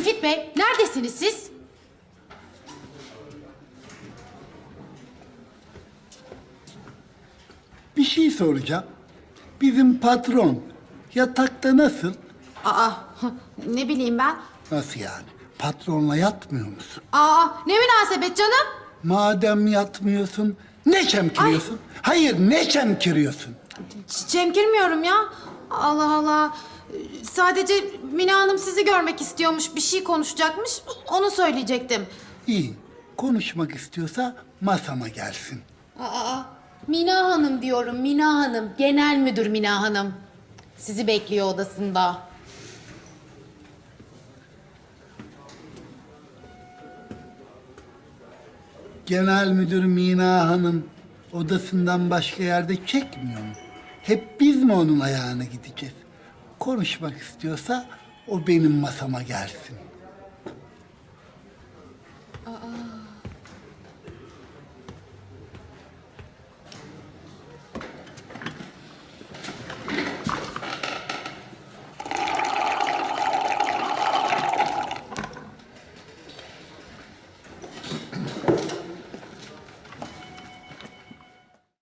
Müfit Bey, neredesiniz siz? Bir şey soracağım. Bizim patron yatakta nasıl? Aa, ne bileyim ben. Nasıl yani? Patronla yatmıyor musun? Aa, ne münasebet canım? Madem yatmıyorsun, ne çemkiriyorsun? Hayır, ne çemkiriyorsun? Ç- Çemkirmiyorum ya. Allah Allah. Sadece Mina Hanım sizi görmek istiyormuş, bir şey konuşacakmış. Onu söyleyecektim. İyi, konuşmak istiyorsa masama gelsin. Aa, Mina Hanım diyorum, Mina Hanım. Genel müdür Mina Hanım. Sizi bekliyor odasında. Genel Müdür Mina Hanım odasından başka yerde çekmiyor mu? Hep biz mi onun ayağına gideceğiz? Konuşmak istiyorsa o benim masama gelsin.